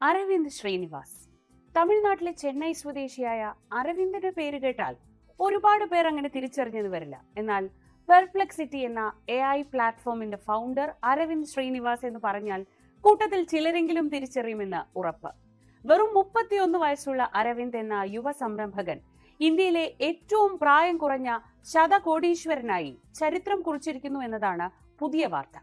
അരവിന്ദ് ശ്രീനിവാസ്. തമിഴ്നാട്ടിലെ ചെന്നൈ സ്വദേശിയായ അരവിന്ദന്റെ പേര് കേട്ടാൽ ഒരുപാട് പേർ അങ്ങനെ തിരിച്ചറിഞ്ഞത് വരില്ല. എന്നാൽ പെർപ്ലെക്സിറ്റി എന്ന എ ഐ പ്ലാറ്റ്ഫോമിന്റെ ഫൗണ്ടർ അരവിന്ദ് ശ്രീനിവാസ് എന്ന് പറഞ്ഞാൽ കൂട്ടത്തിൽ ചിലരെങ്കിലും തിരിച്ചറിയുമെന്ന് ഉറപ്പ്. വെറും മുപ്പത്തിയൊന്ന് വയസ്സുള്ള അരവിന്ദ് എന്ന യുവ സംരംഭകൻ ഇന്ത്യയിലെ ഏറ്റവും പ്രായം കുറഞ്ഞ ശതകോടീശ്വരനായി ചരിത്രം കുറിച്ചിരിക്കുന്നു എന്നതാണ് പുതിയ വാർത്ത.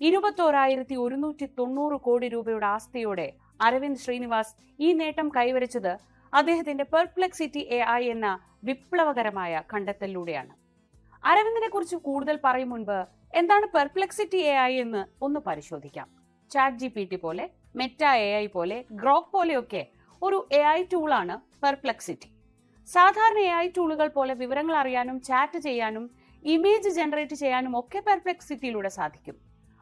ഇരുപത്തോരായിരത്തി ഒരുന്നൂറ്റി തൊണ്ണൂറ് കോടി രൂപയുടെ ആസ്തിയോടെ അരവിന്ദ് ശ്രീനിവാസ് ഈ നേട്ടം കൈവരിച്ചത് അദ്ദേഹത്തിന്റെ പെർപ്ലെക്സിറ്റി എ ഐ എന്ന വിപ്ലവകരമായ കണ്ടെത്തലിലൂടെയാണ്. അരവിന്ദിനെ കുറിച്ച് കൂടുതൽ പറയും മുൻപ് എന്താണ് പെർപ്ലെക്സിറ്റി എ ഐ എന്ന് ഒന്ന് പരിശോധിക്കാം. ചാറ്റ് ജി പി ടി പോലെ മെറ്റ എ ഐ പോലെ ഗ്രോക്ക് പോലെയൊക്കെ ഒരു എ ഐ ടൂളാണ് പെർപ്ലെക്സിറ്റി. സാധാരണ എ ഐ ടൂളുകൾ പോലെ വിവരങ്ങൾ അറിയാനും ചാറ്റ് ചെയ്യാനും ഇമേജ് ജനറേറ്റ് ചെയ്യാനും ഒക്കെ പെർപ്ലെക്സിറ്റിയിലൂടെ സാധിക്കും.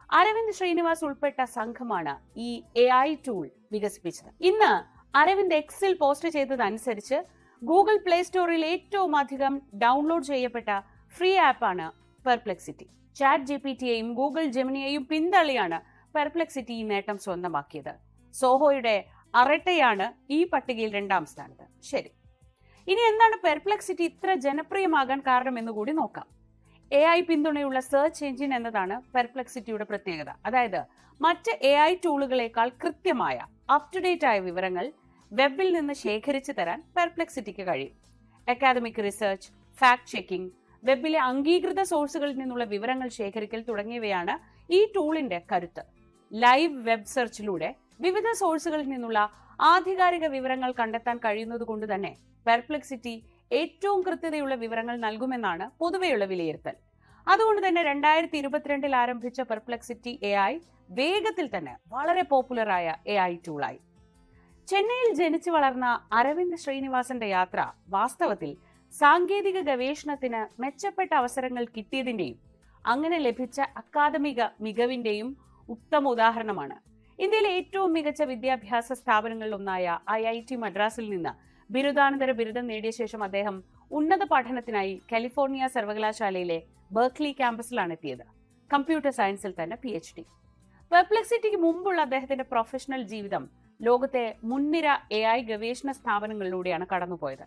അരവിന്ദ് ശ്രീനിവാസ് ഉൾപ്പെട്ട സംഘമാണ് ഈ എ ഐ ടൂൾ വികസിപ്പിച്ചത്. ഇന്ന് അരവിന്ദ് എക്സിൽ പോസ്റ്റ് ചെയ്തതനുസരിച്ച് ഗൂഗിൾ പ്ലേ സ്റ്റോറിൽ ഏറ്റവും അധികം ഡൗൺലോഡ് ചെയ്യപ്പെട്ട ഫ്രീ ആപ്പാണ് പെർപ്ലെക്സിറ്റി ചാറ്റ് ജി പി ടിയെയും ഗൂഗിൾ ജെമിനിയെയും പിന്തള്ളിയാണ് പെർപ്ലെക്സിറ്റി ഈ നേട്ടം സ്വന്തമാക്കിയത്. സോഹോയുടെ അറട്ടയാണ് ഈ പട്ടികയിൽ രണ്ടാം സ്ഥാനത്ത്. ശരി. ഇനി എന്താണ് പെർപ്ലെക്സിറ്റി ഇത്ര ജനപ്രിയമാകാൻ കാരണം എന്ന് കൂടി നോക്കാം. എ ഐ പിന്തുണയുള്ള സെർച്ച് എഞ്ചിൻ എന്നതാണ് പെർപ്ലെക്സിറ്റിയുടെ പ്രത്യേകത. അതായത് മറ്റ് എ ഐ ടൂളുകളേക്കാൾ കൃത്യമായ അപ് ടു ഡേറ്റ് ആയ വിവരങ്ങൾ വെബിൽ നിന്ന് ശേഖരിച്ചു തരാൻ പെർപ്ലെക്സിറ്റിക്ക് കഴിയും. അക്കാദമിക് റിസർച്ച് ഫാക്ട് ചെക്കിംഗ് വെബിലെ അംഗീകൃത സോഴ്സുകളിൽ നിന്നുള്ള വിവരങ്ങൾ ശേഖരിക്കൽ തുടങ്ങിയവയാണ് ഈ ടൂളിന്റെ കരുത്ത്. ലൈവ് വെബ് സെർച്ചിലൂടെ വിവിധ സോഴ്സുകളിൽ നിന്നുള്ള ആധികാരിക വിവരങ്ങൾ കണ്ടെത്താൻ കഴിയുന്നത് കൊണ്ട് തന്നെ പെർപ്ലെക്സിറ്റി ഏറ്റവും കൃത്യതയുള്ള വിവരങ്ങൾ നൽകുമെന്നാണ് പൊതുവെയുള്ള വിലയിരുത്തൽ. അതുകൊണ്ട് തന്നെ രണ്ടായിരത്തി ഇരുപത്തിരണ്ടിൽ ആരംഭിച്ച പെർപ്ലക്സിറ്റി എ ഐ വേഗത്തിൽ തന്നെ വളരെ പോപ്പുലറായ എ ഐ ടൂളായി. ചെന്നൈയിൽ ജനിച്ചു വളർന്ന അരവിന്ദ് ശ്രീനിവാസന്റെ യാത്ര വാസ്തവത്തിൽ സാങ്കേതിക ഗവേഷണത്തിന് മെച്ചപ്പെട്ട അവസരങ്ങൾ കിട്ടിയതിന്റെയും അങ്ങനെ ലഭിച്ച അക്കാദമിക മികവിന്റെയും ഉത്തമ ഉദാഹരണമാണ്. ഇന്ത്യയിലെ ഏറ്റവും മികച്ച വിദ്യാഭ്യാസ സ്ഥാപനങ്ങളിലൊന്നായ ഐ ഐ ടി മദ്രാസിൽ നിന്ന് ബിരുദാനന്തര ബിരുദം നേടിയ ശേഷം അദ്ദേഹം ഉന്നത പഠനത്തിനായി കാലിഫോർണിയ സർവകലാശാലയിലെ ബർക്ക്ലി ക്യാമ്പസിലാണ് എത്തിയത്. കമ്പ്യൂട്ടർ സയൻസിൽ തന്നെ പി എച്ച് ഡി പെർപ്ലെക്സിറ്റിക്ക് മുമ്പുള്ള അദ്ദേഹത്തിന്റെ പ്രൊഫഷണൽ ജീവിതം ലോകത്തെ മുൻനിര എ ഐ ഗവേഷണ സ്ഥാപനങ്ങളിലൂടെയാണ് കടന്നുപോയത്.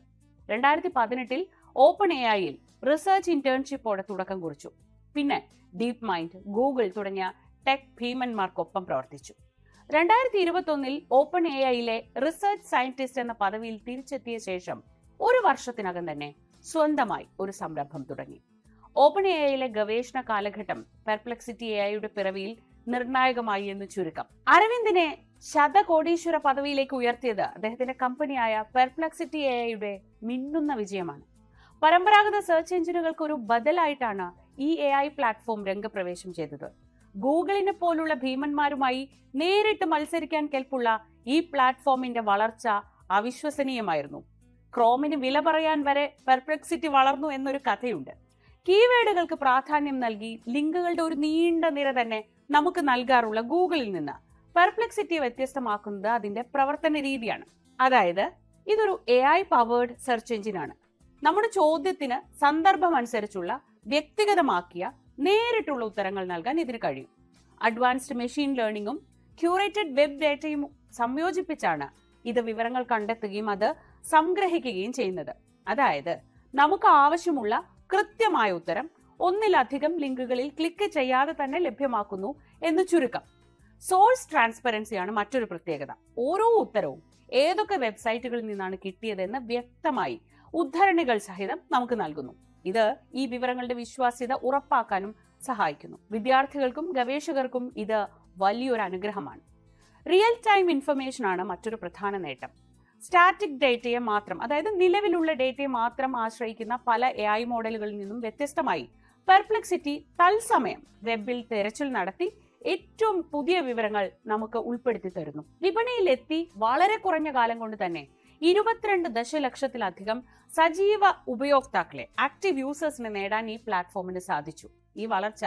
രണ്ടായിരത്തി പതിനെട്ടിൽ ഓപ്പൺ എ ഐയിൽ റിസർച്ച് ഇന്റേൺഷിപ്പോടെ തുടക്കം കുറിച്ചു. പിന്നെ ഡീപ് മൈൻഡ് ഗൂഗിൾ തുടങ്ങിയ ടെക് ഭീമന്മാർക്കൊപ്പം പ്രവർത്തിച്ചു. രണ്ടായിരത്തി ഇരുപത്തി ഒന്നിൽ ഓപ്പൺ എ ഐയിലെ റിസർച്ച് സയന്റിസ്റ്റ് എന്ന പദവിയിൽ തിരിച്ചെത്തിയ ശേഷം ഒരു വർഷത്തിനകം തന്നെ സ്വന്തമായി ഒരു സംരംഭം തുടങ്ങി. ഓപ്പൺ എ ഐയിലെ ഗവേഷണ കാലഘട്ടം പെർപ്ലക്സിറ്റി എ ഐയുടെ പിറവിയിൽ നിർണായകമായി എന്ന് ചുരുക്കം. അരവിന്ദിനെ ശതകോടീശ്വര പദവിയിലേക്ക് ഉയർത്തിയത് അദ്ദേഹത്തിന്റെ കമ്പനിയായ പെർപ്ലക്സിറ്റി എ ഐയുടെ മിന്നുന്ന വിജയമാണ്. പരമ്പരാഗത സെർച്ച് എഞ്ചിനുകൾക്ക് ഒരു ബദലായിട്ടാണ് ഈ എ ഐ പ്ലാറ്റ്ഫോം രംഗപ്രവേശം ചെയ്തത്. ഗൂഗിളിനെ പോലുള്ള ഭീമന്മാരുമായി നേരിട്ട് മത്സരിക്കാൻ കേൾപ്പുള്ള ഈ പ്ലാറ്റ്ഫോമിന്റെ വളർച്ച അവിശ്വസനീയമായിരുന്നു. ക്രോമിന് വില പറയാൻ വരെ പെർപ്ലെക്സിറ്റി വളർന്നു എന്നൊരു കഥയുണ്ട്. കീവേഡുകൾക്ക് പ്രാധാന്യം നൽകി ലിങ്കുകളുടെ ഒരു നീണ്ട നിര തന്നെ നമുക്ക് നൽകാറുള്ള ഗൂഗിളിൽ നിന്ന്. പെർപ്ലെക്സിറ്റിയെ വ്യത്യസ്തമാക്കുന്നത് അതിന്റെ പ്രവർത്തന രീതിയാണ്. അതായത് ഇതൊരു എ ഐ പവേർഡ് സെർച്ച് എഞ്ചിനാണ് നമ്മുടെ ചോദ്യത്തിന് സന്ദർഭം അനുസരിച്ചുള്ള വ്യക്തിഗതമാക്കിയ നേരിട്ടുള്ള ഉത്തരങ്ങൾ നൽകാൻ ഇതിന് കഴിയും. അഡ്വാൻസ്ഡ് മെഷീൻ ലേണിംഗും ക്യൂറേറ്റഡ് വെബ് ഡേറ്റയും സംയോജിപ്പിച്ചാണ് ഇത് വിവരങ്ങൾ കണ്ടെത്തുകയും അത് സംഗ്രഹിക്കുകയും ചെയ്യുന്നത്. അതായത് നമുക്ക് ആവശ്യമുള്ള കൃത്യമായ ഉത്തരം ഒന്നിലധികം ലിങ്കുകളിൽ ക്ലിക്ക് ചെയ്യാതെ തന്നെ ലഭ്യമാക്കുന്നു എന്ന് ചുരുക്കം. സോഴ്സ് ട്രാൻസ്പെറൻസിയാണ് മറ്റൊരു പ്രത്യേകത. ഓരോ ഉത്തരവും ഏതൊക്കെ വെബ്സൈറ്റുകളിൽ നിന്നാണ് കിട്ടിയതെന്ന് വ്യക്തമായി ഉദ്ധരണികൾ സഹിതം നമുക്ക് നൽകുന്നു. ഇത് ഈ വിവരങ്ങളുടെ വിശ്വാസ്യത ഉറപ്പാക്കാനും സഹായിക്കുന്നു. വിദ്യാർത്ഥികൾക്കും ഗവേഷകർക്കും ഇത് വലിയൊരു അനുഗ്രഹമാണ്. റിയൽ ടൈം ഇൻഫർമേഷൻ ആണ് മറ്റൊരു പ്രധാന നേട്ടം. സ്റ്റാറ്റിക് ഡേറ്റയെ മാത്രം അതായത് നിലവിലുള്ള ഡേറ്റയെ മാത്രം ആശ്രയിക്കുന്ന പല എ ഐ മോഡലുകളിൽ നിന്നും വ്യത്യസ്തമായി പെർപ്ലക്സിറ്റി തത്സമയം വെബിൽ തെരച്ചിൽ നടത്തി ഏറ്റവും പുതിയ വിവരങ്ങൾ നമുക്ക് ഉൾപ്പെടുത്തി തരുന്നു. വിപണിയിൽ എത്തി വളരെ കുറഞ്ഞ കാലം കൊണ്ട് തന്നെ ഇരുപത്തിരണ്ട് ദശലക്ഷത്തിലധികം സജീവ ഉപയോക്താക്കളെ ആക്റ്റീവ് യൂസേഴ്സിനെ നേടാൻ ഈ പ്ലാറ്റ്ഫോമിന് സാധിച്ചു. ഈ വളർച്ച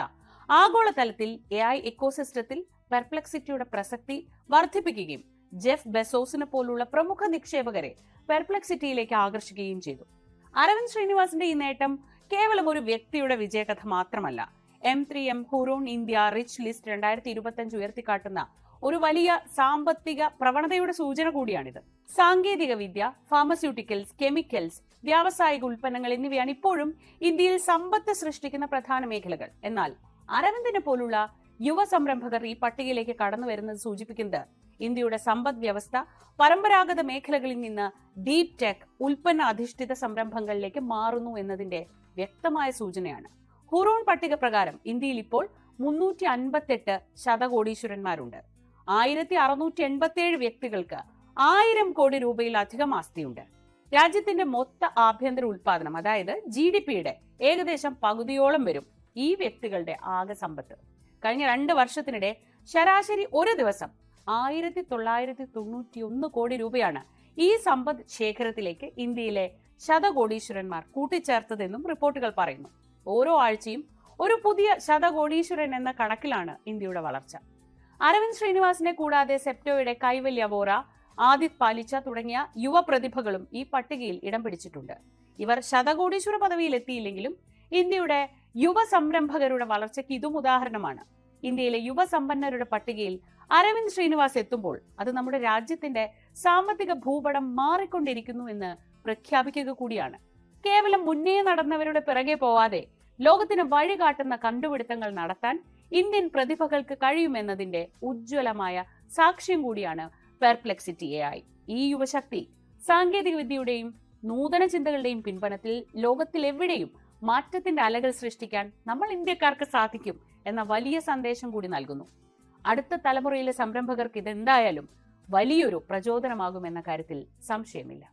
ആഗോളതലത്തിൽ എ ഐ ഇക്കോസിസ്റ്റത്തിൽ പെർപ്ലക്സിറ്റിയുടെ പ്രസക്തി വർദ്ധിപ്പിക്കുകയും ജെഫ് ബെസോസിനെ പോലുള്ള പ്രമുഖ നിക്ഷേപകരെ പെർപ്ലക്സിറ്റിയിലേക്ക് ആകർഷിക്കുകയും ചെയ്തു. അരവിന്ദ് ശ്രീനിവാസിന്റെ ഈ നേട്ടം കേവലം ഒരു വ്യക്തിയുടെ വിജയകഥ മാത്രമല്ല. M three M Hurun India rich list രണ്ടായിരത്തി ഇരുപത്തി അഞ്ച് ഉയർത്തിക്കാട്ടുന്ന ഒരു വലിയ സാമ്പത്തിക പ്രവണതയുടെ സൂചന കൂടിയാണിത്. സാങ്കേതിക വിദ്യ ഫാർമസ്യൂട്ടിക്കൽസ് കെമിക്കൽസ് വ്യാവസായിക ഉൽപ്പന്നങ്ങൾ എന്നിവയാണ് ഇപ്പോഴും ഇന്ത്യയിൽ സമ്പത്ത് സൃഷ്ടിക്കുന്ന പ്രധാന മേഖലകൾ. എന്നാൽ അരവിന്ദിനെ പോലുള്ള യുവ സംരംഭകർ ഈ പട്ടികയിലേക്ക് കടന്നു വരുന്നത് സൂചിപ്പിക്കുന്നത് ഇന്ത്യയുടെ സമ്പദ് വ്യവസ്ഥ പരമ്പരാഗത മേഖലകളിൽ നിന്ന് ഡീപ് ടെക് ഉൽപ്പന്ന അധിഷ്ഠിത സംരംഭങ്ങളിലേക്ക് മാറുന്നു എന്നതിന്റെ വ്യക്തമായ സൂചനയാണ്. ഹുറോൺ പട്ടിക പ്രകാരം ഇന്ത്യയിൽ ഇപ്പോൾ മുന്നൂറ്റി അൻപത്തെട്ട് ശതകോടീശ്വരന്മാരുണ്ട്. ആയിരത്തി അറുന്നൂറ്റി എൺപത്തി ഏഴ് വ്യക്തികൾക്ക് ആയിരം കോടി രൂപയിലധികം ആസ്തിയുണ്ട്. രാജ്യത്തിന്റെ മൊത്ത ആഭ്യന്തര ഉൽപാദനം അതായത് ജി ഡി പിയുടെ ഏകദേശം പകുതിയോളം വരും ഈ വ്യക്തികളുടെ ആകെ സമ്പത്ത്. കഴിഞ്ഞ രണ്ട് വർഷത്തിനിടെ ശരാശരി ഒരു ദിവസം ആയിരത്തി തൊള്ളായിരത്തി തൊണ്ണൂറ്റി ഒന്ന് കോടി രൂപയാണ് ഈ സമ്പദ് ശേഖരത്തിലേക്ക് ഇന്ത്യയിലെ ശതകോടീശ്വരന്മാർ കൂട്ടിച്ചേർത്തതെന്നും റിപ്പോർട്ടുകൾ പറയുന്നു. ഓരോ ആഴ്ചയും ഒരു പുതിയ ശതകോടീശ്വരൻ എന്ന കണക്കിലാണ് ഇന്ത്യയുടെ വളർച്ച. അരവിന്ദ് ശ്രീനിവാസിനെ കൂടാതെ സെപ്റ്റോയുടെ കൈവല്യ വോറ ആദിത് പാലിച്ച തുടങ്ങിയ യുവ പ്രതിഭകളും ഈ പട്ടികയിൽ ഇടം പിടിച്ചിട്ടുണ്ട്. ഇവർ ശതകോടീശ്വര പദവിയിൽ എത്തിയില്ലെങ്കിലും ഇന്ത്യയുടെ യുവ സംരംഭകരുടെ വളർച്ചയ്ക്ക് ഇതും ഉദാഹരണമാണ്. ഇന്ത്യയിലെ യുവസമ്പന്നരുടെ പട്ടികയിൽ അരവിന്ദ് ശ്രീനിവാസ് എത്തുമ്പോൾ അത് നമ്മുടെ രാജ്യത്തിന്റെ സാമ്പത്തിക ഭൂപടം മാറിക്കൊണ്ടിരിക്കുന്നു എന്ന് പ്രഖ്യാപിക്കുക കൂടിയാണ്. കേവലം മുന്നേ നടന്നവരുടെ പിറകെ പോവാതെ ലോകത്തിന് വഴി കാട്ടുന്ന കണ്ടുപിടുത്തങ്ങൾ നടത്താൻ ഇന്ത്യൻ പ്രതിഭകൾക്ക് കഴിയുമെന്നതിന്റെ ഉജ്ജ്വലമായ സാക്ഷ്യം കൂടിയാണ് പെർപ്ലെക്സിറ്റി എ ഐ. ഈ യുവശക്തി സാങ്കേതിക വിദ്യയുടെയും നൂതന ചിന്തകളുടെയും പിൻബലത്തിൽ ലോകത്തിൽ എവിടെയും മാറ്റത്തിന്റെ അലകൾ സൃഷ്ടിക്കാൻ നമ്മൾ ഇന്ത്യക്കാർക്ക് സാധിക്കും എന്ന വലിയ സന്ദേശം കൂടി നൽകുന്നു. അടുത്ത തലമുറയിലെ സംരംഭകർക്ക് ഇതെന്തായാലും വലിയൊരു പ്രചോദനമാകുമെന്ന കാര്യത്തിൽ സംശയമില്ല.